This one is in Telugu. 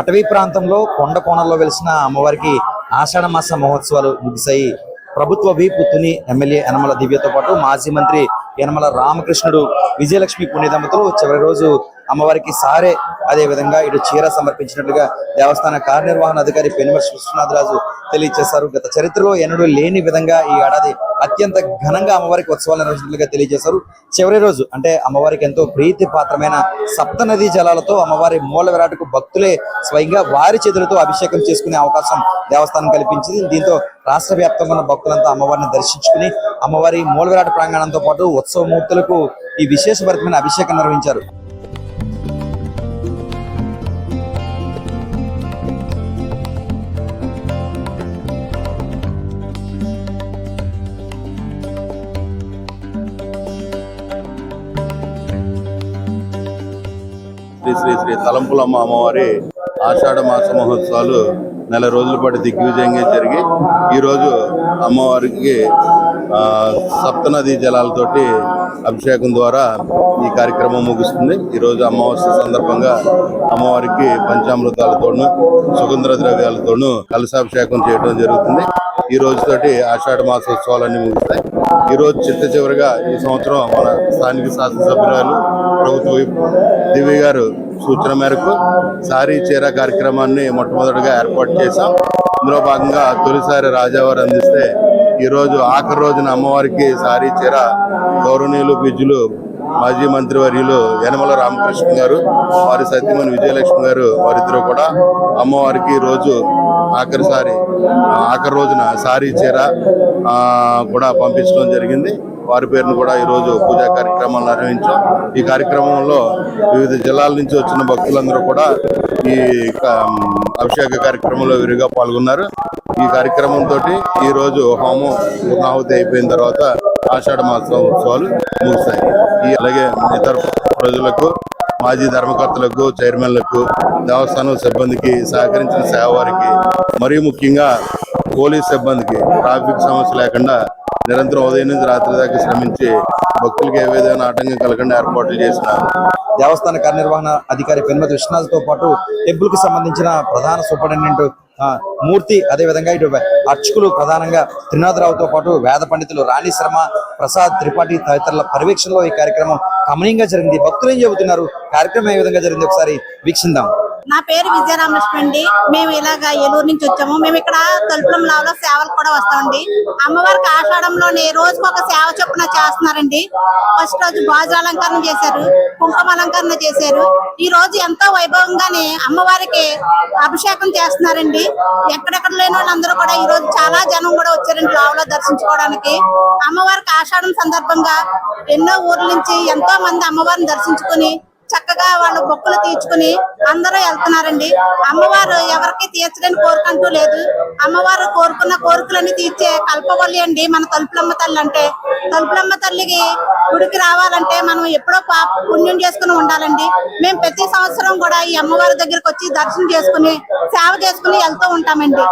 అటవీ ప్రాంతంలో కొండ కోణంలో వెలిసిన అమ్మవారికి ఆషాఢ మాస మహోత్సవాలు ముగిశాయి. ప్రభుత్వ వీపు తుని ఎమ్మెల్యే యనమల దివ్యతో పాటు మాజీ మంత్రి యనమల రామకృష్ణుడు విజయలక్ష్మి పుణ్యదమ్మతో చివరి రోజు అమ్మవారికి సారే. అదే విధంగా ఇటు చీర సమర్పించినట్లుగా దేవస్థాన కార్యనిర్వహణ అధికారి పెనుమర్శి విశ్వనాథరాజు తెలియజేశారు. గత చరిత్రలో ఎన్నడూ లేని విధంగా ఈ ఏడాది అత్యంత ఘనంగా అమ్మవారికి ఉత్సవాలు నిర్వహించినట్లుగా తెలియజేశారు. చివరి రోజు అంటే అమ్మవారికి ఎంతో ప్రీతి పాత్రమైన సప్తనదీ జలాలతో అమ్మవారి మూల విరాటకు భక్తులే స్వయంగా వారి చేతులతో అభిషేకం చేసుకునే అవకాశం దేవస్థానం కల్పించింది. దీంతో రాష్ట్ర వ్యాప్తంగా ఉన్న భక్తులంతా అమ్మవారిని దర్శించుకుని అమ్మవారి మూలవిరాట ప్రాంగణంతో పాటు ఉత్సవ మూర్తులకు ఈ విశేషభరితమైన అభిషేకం నిర్వహించారు. శ్రీ శ్రీ శ్రీ తలంపులమ్మ అమ్మవారి ఆషాఢ మాస మహోత్సవాలు నెల రోజుల పాటు దిగ్విజయంగా జరిగి ఈరోజు అమ్మవారికి సప్తనదీ జలాలతోటి అభిషేకం ద్వారా ఈ కార్యక్రమం ముగుస్తుంది. ఈరోజు అమావాస్య సందర్భంగా అమ్మవారికి పంచామృతాలతోనూ సుగంధ ద్రవ్యాలతోనూ కలశాభిషేకం చేయడం జరుగుతుంది. ఈ రోజుతోటి ఆషాఢ మాసోత్సవాలన్నీ ముగుస్తాయి. ఈరోజు చిత్త చిట్ట చివరిగా ఈ సంవత్సరం మన స్థానిక శాసనసభ్యురాలు ప్రభుత్వ దివ్య గారు సూచన మేరకు సారీ చీర కార్యక్రమాన్ని మొట్టమొదటిగా ఏర్పాటు చేశాం. ఇందులో భాగంగా తొలిసారి రాజావారు అందిస్తే ఈరోజు ఆఖరి రోజున అమ్మవారికి సారీ చీర గౌరవనీయులు బిజ్జులు మాజీ మంత్రి వర్యులు యనమల రామకృష్ణ గారు వారి సత్యమని విజయలక్ష్మి గారు వారిద్దరూ కూడా అమ్మవారికి రోజు ఆఖరిసారి ఆఖరి రోజున సారీ చీర కూడా పంపించడం జరిగింది. వారి పేరును కూడా ఈరోజు పూజా కార్యక్రమాలు నిర్వహించాం. ఈ కార్యక్రమంలో వివిధ జిల్లాల నుంచి వచ్చిన భక్తులందరూ కూడా ఈ క- అభిషేక కార్యక్రమంలో విరిగా పాల్గొన్నారు. ఈ కార్యక్రమంతో ఈరోజు హోమం పూర్ణాహుతి అయిపోయిన తర్వాత ఆషాఢ మాసం ఉత్సవాలు ముగిస్తాయి ఈ అలాగే ఇతర ప్రజలకు మాజీ ధర్మకర్తలకు చైర్మన్లకు దేవస్థానం సిబ్బందికి సహకరించిన సేవ వారికి మరీ ముఖ్యంగా పోలీస్ సిబ్బందికి ట్రాఫిక్ సమస్య లేకుండా నిరంతరం ఉదయం నుంచి రాత్రి దాకా శ్రమించి భక్తులకు ఏ విధంగా ఆటంకం కలగకుండా ఏర్పాట్లు చేసినారు దేవస్థాన కార్యనిర్వహణ అధికారి పెనుమతి విశ్వనాథ్తో పాటు టెంపుల్కి సంబంధించిన ప్రధాన సూపరింటెండెంట్ మూర్తి అదే విధంగా ఇటు అర్చకులు ప్రధానంగా త్రినాథరావుతో పాటు వేద పండితులు రాణి శర్మ ప్రసాద్ త్రిపాఠి తదితరుల పర్యవేక్షణలో ఈ కార్యక్రమం కమనీయంగా జరిగింది. భక్తులు ఏం చెబుతున్నారు? కార్యక్రమం ఏ విధంగా జరిగింది? ఒకసారి వీక్షిద్దాం నా పేరు విజయరామలక్ష్మి అండి. మేము ఇలాగ ఏలూరు నుంచి వచ్చాము. మేము ఇక్కడ తలుపులం లావులో సేవలు కూడా వస్తామండి. అమ్మవారికి ఆషాఢంలోనే రోజుకు ఒక సేవ చొప్పున చేస్తున్నారండి. ఫస్ట్ రోజు బాజు అలంకరణ చేశారు కుంకుమ అలంకరణ చేశారు. ఈ రోజు ఎంతో వైభవంగానే అమ్మవారికి అభిషేకం చేస్తున్నారండి. ఎక్కడెక్కడ లేని వాళ్ళందరూ కూడా ఈ రోజు చాలా జనం కూడా వచ్చారండి లావులో దర్శించుకోవడానికి. అమ్మవారికి ఆషాఢం సందర్భంగా ఎన్నో ఊర్ల నుంచి ఎంతో మంది అమ్మవారిని దర్శించుకుని చక్కగా వాళ్ళు బొక్కులు తీర్చుకుని అందరూ వెళ్తున్నారండి. అమ్మవారు ఎవరికి తీర్చలేని కోరుకుంటూ లేదు. అమ్మవారు కోరుకున్న కోరికలని తీర్చే కల్పవల్లి అండి మన తలుపులమ్మ తల్లి అంటే. తలుపులమ్మ తల్లికి గుడికి రావాలంటే మనం ఎప్పుడో పాప పుణ్యం చేసుకుని ఉండాలండి. మేము ప్రతి సంవత్సరం కూడా ఈ అమ్మవారి దగ్గరకు వచ్చి దర్శనం చేసుకుని సేవ చేసుకుని వెళ్తూ ఉంటామండి.